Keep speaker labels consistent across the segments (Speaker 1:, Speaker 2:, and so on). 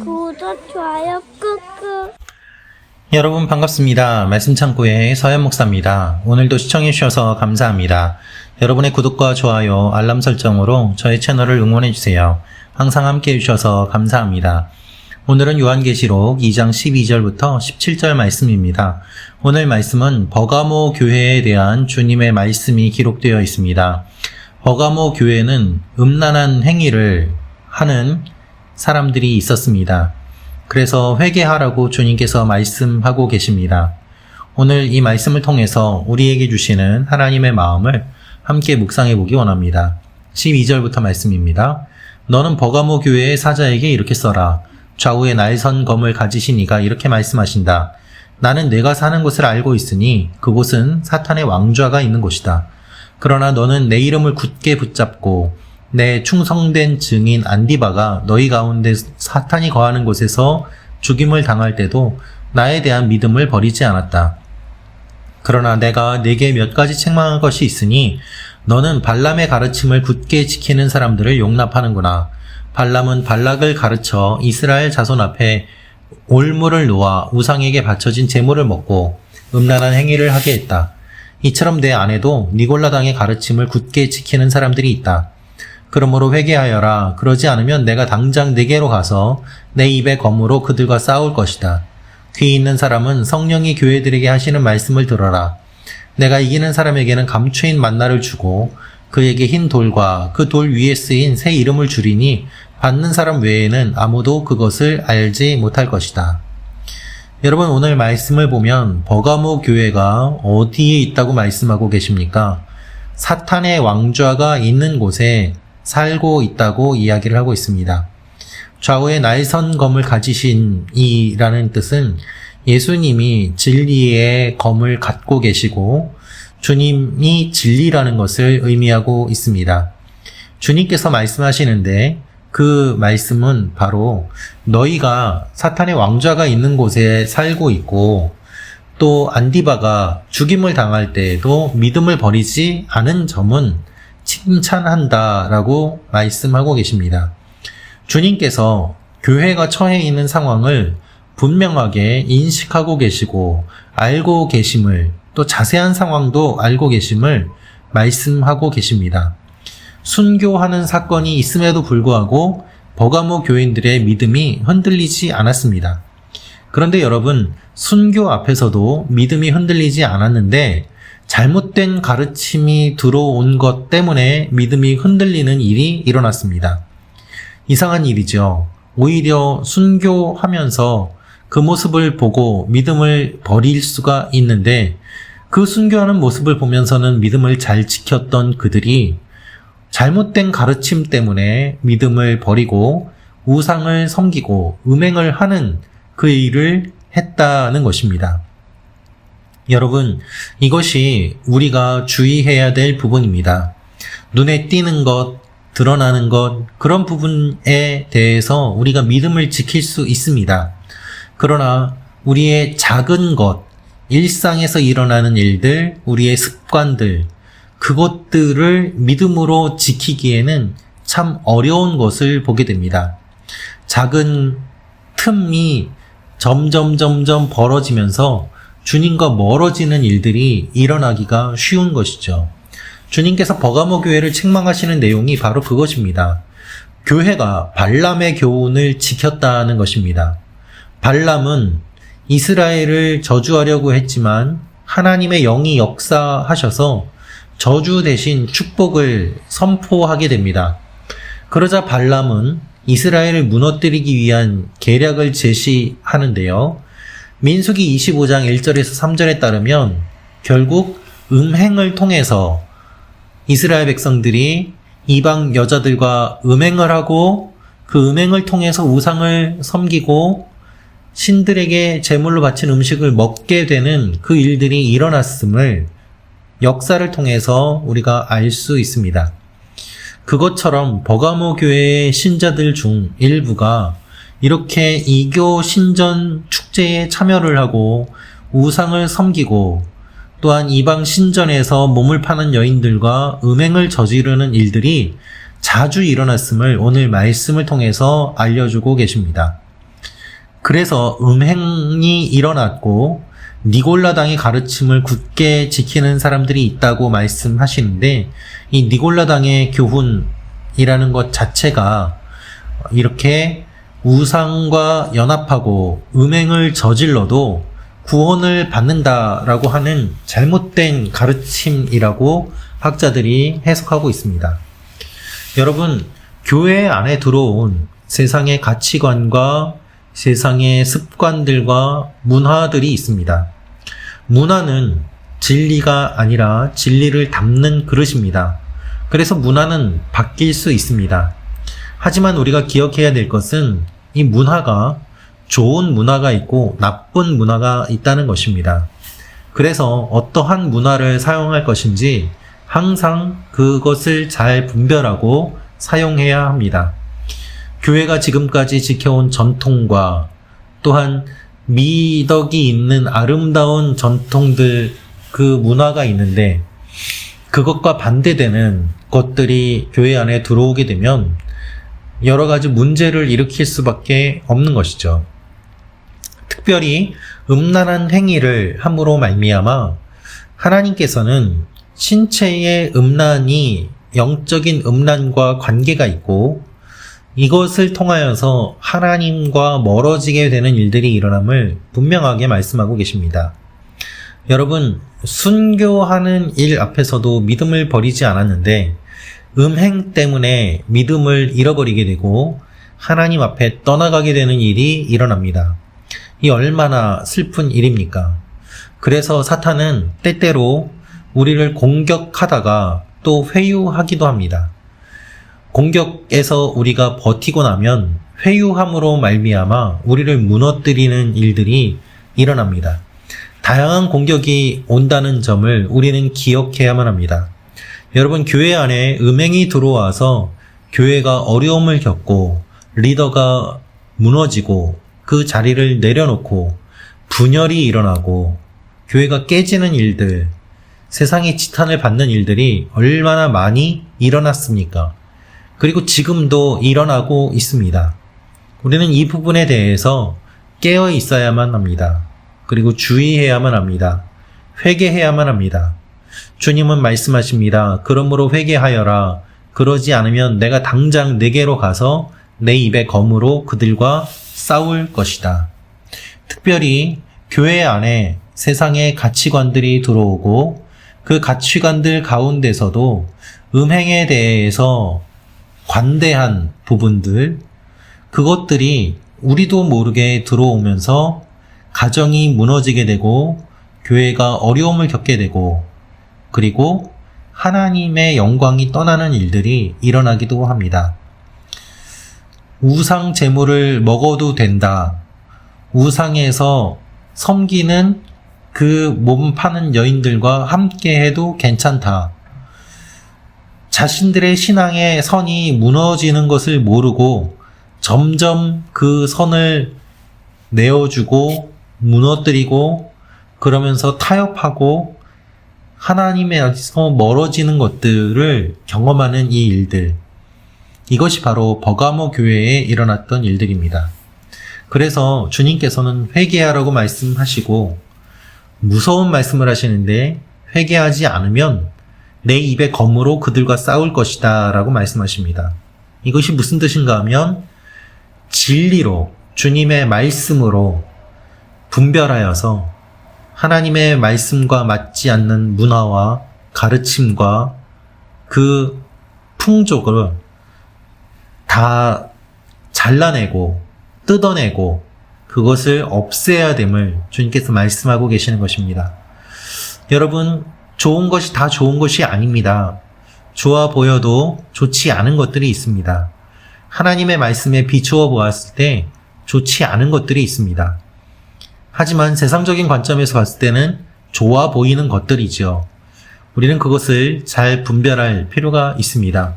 Speaker 1: 구독, 좋아요 꾹꾹.
Speaker 2: 여러분 반갑습니다. 말씀 창고의 서현 목사입니다. 오늘도 시청해 주셔서 감사합니다. 여러분의 구독과 좋아요, 알람 설정으로 저의 채널을 응원해 주세요. 항상 함께 해 주셔서 감사합니다. 오늘은 요한계시록 2장 12절부터 17절 말씀입니다. 오늘 말씀은 버가모 교회에 대한 주님의 말씀이 기록되어 있습니다. 버가모 교회는 음란한 행위를 하는 사람들이 있었습니다. 그래서 회개하라고 주님께서 말씀하고 계십니다. 오늘 이 말씀을 통해서 우리에게 주시는 하나님의 마음을 함께 묵상해 보기 원합니다. 12절부터 말씀입니다. 너는 버가모 교회의 사자에게 이렇게 써라. 좌우에 날선 검을 가지신 이가 이렇게 말씀하신다. 나는 내가 사는 곳을 알고 있으니 그곳은 사탄의 왕좌가 있는 곳이다. 그러나 너는 내 이름을 굳게 붙잡고 내 충성된 증인 안디바가 너희 가운데 사탄이 거하는 곳에서 죽임을 당할 때도 나에 대한 믿음을 버리지 않았다. 그러나 내가 내게 몇 가지 책망할 것이 있으니 너는 발람의 가르침을 굳게 지키는 사람들을 용납하는구나. 발람은 발락을 가르쳐 이스라엘 자손 앞에 올무를 놓아 우상에게 바쳐진 제물을 먹고 음란한 행위를 하게 했다. 이처럼 내 안에도 니골라당의 가르침을 굳게 지키는 사람들이 있다. 그러므로 회개하여라. 그러지 않으면 내가 당장 내게로 가서 내 입의 검으로 그들과 싸울 것이다. 귀 있는 사람은 성령이 교회들에게 하시는 말씀을 들어라. 내가 이기는 사람에게는 감추인 만나를 주고 그에게 흰 돌과 그 돌 위에 쓰인 새 이름을 주리니 받는 사람 외에는 아무도 그것을 알지 못할 것이다. 여러분 오늘 말씀을 보면 버가모 교회가 어디에 있다고 말씀하고 계십니까? 사탄의 왕좌가 있는 곳에 살고 있다고 이야기를 하고 있습니다. 좌우에 날선 검을 가지신 이라는 뜻은 예수님이 진리의 검을 갖고 계시고 주님이 진리라는 것을 의미하고 있습니다. 주님께서 말씀하시는데 그 말씀은 바로 너희가 사탄의 왕좌가 있는 곳에 살고 있고 또 안디바가 죽임을 당할 때에도 믿음을 버리지 않은 점은 칭찬한다라고 말씀하고 계십니다. 주님께서 교회가 처해 있는 상황을 분명하게 인식하고 계시고 알고 계심을 또 자세한 상황도 알고 계심을 말씀하고 계십니다. 순교하는 사건이 있음에도 불구하고 버가모 교인들의 믿음이 흔들리지 않았습니다. 그런데 여러분, 순교 앞에서도 믿음이 흔들리지 않았는데 잘못된 가르침이 들어온 것 때문에 믿음이 흔들리는 일이 일어났습니다. 이상한 일이죠. 오히려 순교하면서 그 모습을 보고 믿음을 버릴 수가 있는데 그 순교하는 모습을 보면서는 믿음을 잘 지켰던 그들이 잘못된 가르침 때문에 믿음을 버리고 우상을 섬기고 음행을 하는 그 일을 했다는 것입니다. 여러분, 이것이 우리가 주의해야 될 부분입니다. 눈에 띄는 것, 드러나는 것, 그런 부분에 대해서 우리가 믿음을 지킬 수 있습니다. 그러나 우리의 작은 것, 일상에서 일어나는 일들, 우리의 습관들, 그것들을 믿음으로 지키기에는 참 어려운 것을 보게 됩니다. 작은 틈이 점점 점점 벌어지면서 주님과 멀어지는 일들이 일어나기가 쉬운 것이죠. 주님께서 버가모 교회를 책망하시는 내용이 바로 그것입니다. 교회가 발람의 교훈을 지켰다는 것입니다. 발람은 이스라엘을 저주하려고 했지만 하나님의 영이 역사하셔서 저주 대신 축복을 선포하게 됩니다. 그러자 발람은 이스라엘을 무너뜨리기 위한 계략을 제시하는데요. 민수기 25장 1절에서 3절에 따르면 결국 음행을 통해서 이스라엘 백성들이 이방 여자들과 음행을 하고 그 음행을 통해서 우상을 섬기고 신들에게 제물로 바친 음식을 먹게 되는 그 일들이 일어났음을 역사를 통해서 우리가 알 수 있습니다. 그것처럼 버가모 교회의 신자들 중 일부가 이렇게 이교 신전 축제에 참여를 하고 우상을 섬기고 또한 이방 신전에서 몸을 파는 여인들과 음행을 저지르는 일들이 자주 일어났음을 오늘 말씀을 통해서 알려주고 계십니다. 그래서 음행이 일어났고 니골라당의 가르침을 굳게 지키는 사람들이 있다고 말씀하시는데 이 니골라당의 교훈이라는 것 자체가 이렇게 우상과 연합하고 음행을 저질러도 구원을 받는다라고 하는 잘못된 가르침이라고 학자들이 해석하고 있습니다. 여러분, 교회 안에 들어온 세상의 가치관과 세상의 습관들과 문화들이 있습니다. 문화는 진리가 아니라 진리를 담는 그릇입니다. 그래서 문화는 바뀔 수 있습니다. 하지만 우리가 기억해야 될 것은 이 문화가 좋은 문화가 있고 나쁜 문화가 있다는 것입니다. 그래서 어떠한 문화를 사용할 것인지 항상 그것을 잘 분별하고 사용해야 합니다. 교회가 지금까지 지켜온 전통과 또한 미덕이 있는 아름다운 전통들 그 문화가 있는데 그것과 반대되는 것들이 교회 안에 들어오게 되면 여러 가지 문제를 일으킬 수밖에 없는 것이죠. 특별히 음란한 행위를 함으로 말미암아 하나님께서는 신체의 음란이 영적인 음란과 관계가 있고 이것을 통하여서 하나님과 멀어지게 되는 일들이 일어남을 분명하게 말씀하고 계십니다. 여러분, 순교하는 일 앞에서도 믿음을 버리지 않았는데 음행 때문에 믿음을 잃어버리게 되고 하나님 앞에 떠나가게 되는 일이 일어납니다. 이 얼마나 슬픈 일입니까? 그래서 사탄은 때때로 우리를 공격하다가 또 회유하기도 합니다. 공격에서 우리가 버티고 나면 회유함으로 말미암아 우리를 무너뜨리는 일들이 일어납니다. 다양한 공격이 온다는 점을 우리는 기억해야만 합니다. 여러분, 교회 안에 음행이 들어와서 교회가 어려움을 겪고 리더가 무너지고 그 자리를 내려놓고 분열이 일어나고 교회가 깨지는 일들, 세상의 지탄을 받는 일들이 얼마나 많이 일어났습니까? 그리고 지금도 일어나고 있습니다. 우리는 이 부분에 대해서 깨어 있어야만 합니다. 그리고 주의해야만 합니다. 회개해야만 합니다. 주님은 말씀하십니다. 그러므로 회개하여라. 그러지 않으면 내가 당장 내게로 가서 내 입에 검으로 그들과 싸울 것이다. 특별히 교회 안에 세상의 가치관들이 들어오고 그 가치관들 가운데서도 음행에 대해서 관대한 부분들, 그것들이 우리도 모르게 들어오면서 가정이 무너지게 되고 교회가 어려움을 겪게 되고 그리고 하나님의 영광이 떠나는 일들이 일어나기도 합니다. 우상 제물을 먹어도 된다. 우상에서 섬기는 그 몸 파는 여인들과 함께 해도 괜찮다. 자신들의 신앙의 선이 무너지는 것을 모르고 점점 그 선을 내어주고 무너뜨리고 그러면서 타협하고 하나님에서 멀어지는 것들을 경험하는 이 일들. 이것이 바로 버가모 교회에 일어났던 일들입니다. 그래서 주님께서는 회개하라고 말씀하시고 무서운 말씀을 하시는데 회개하지 않으면 내 입의 검으로 그들과 싸울 것이다 라고 말씀하십니다. 이것이 무슨 뜻인가 하면 진리로 주님의 말씀으로 분별하여서 하나님의 말씀과 맞지 않는 문화와 가르침과 그 풍족을 다 잘라내고 뜯어내고 그것을 없애야 됨을 주님께서 말씀하고 계시는 것입니다. 여러분, 좋은 것이 다 좋은 것이 아닙니다. 좋아 보여도 좋지 않은 것들이 있습니다. 하나님의 말씀에 비추어 보았을 때 좋지 않은 것들이 있습니다. 하지만 세상적인 관점에서 봤을 때는 좋아 보이는 것들이죠. 우리는 그것을 잘 분별할 필요가 있습니다.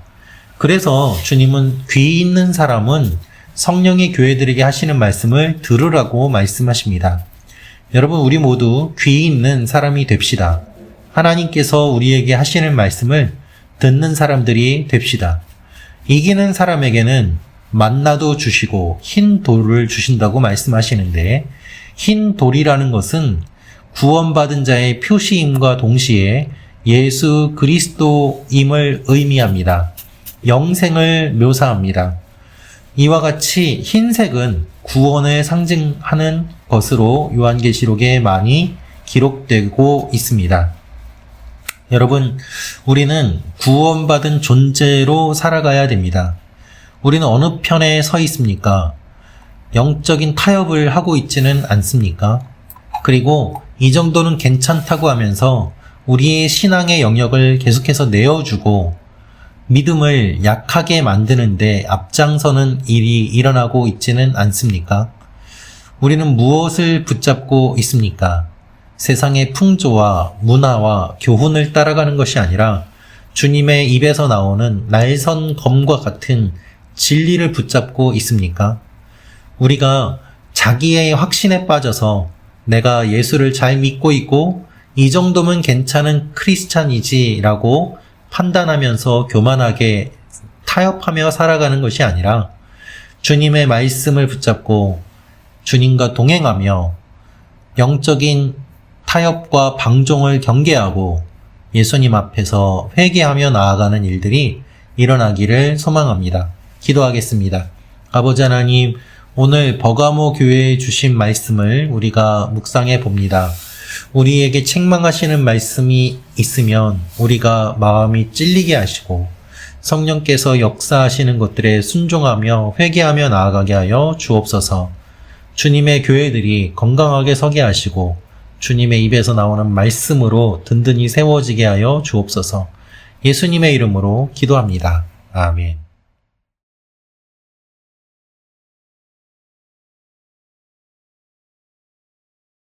Speaker 2: 그래서 주님은 귀 있는 사람은 성령의 교회들에게 하시는 말씀을 들으라고 말씀하십니다. 여러분, 우리 모두 귀 있는 사람이 됩시다. 하나님께서 우리에게 하시는 말씀을 듣는 사람들이 됩시다. 이기는 사람에게는 만나도 주시고 흰 돌을 주신다고 말씀하시는데 흰 돌이라는 것은 구원받은 자의 표시임과 동시에 예수 그리스도임을 의미합니다. 영생을 묘사합니다. 이와 같이 흰색은 구원을 상징하는 것으로 요한계시록에 많이 기록되고 있습니다. 여러분, 우리는 구원받은 존재로 살아가야 됩니다. 우리는 어느 편에 서 있습니까? 영적인 타협을 하고 있지는 않습니까? 그리고 이 정도는 괜찮다고 하면서 우리의 신앙의 영역을 계속해서 내어주고 믿음을 약하게 만드는데 앞장서는 일이 일어나고 있지는 않습니까? 우리는 무엇을 붙잡고 있습니까? 세상의 풍조와 문화와 교훈을 따라가는 것이 아니라 주님의 입에서 나오는 날선 검과 같은 진리를 붙잡고 있습니까? 우리가 자기의 확신에 빠져서 내가 예수를 잘 믿고 있고 이 정도면 괜찮은 크리스찬이지라고 판단하면서 교만하게 타협하며 살아가는 것이 아니라 주님의 말씀을 붙잡고 주님과 동행하며 영적인 타협과 방종을 경계하고 예수님 앞에서 회개하며 나아가는 일들이 일어나기를 소망합니다. 기도하겠습니다. 아버지 하나님, 오늘 버가모 교회에 주신 말씀을 우리가 묵상해 봅니다. 우리에게 책망하시는 말씀이 있으면 우리가 마음이 찔리게 하시고 성령께서 역사하시는 것들에 순종하며 회개하며 나아가게 하여 주옵소서. 주님의 교회들이 건강하게 서게 하시고 주님의 입에서 나오는 말씀으로 든든히 세워지게 하여 주옵소서. 예수님의 이름으로 기도합니다. 아멘.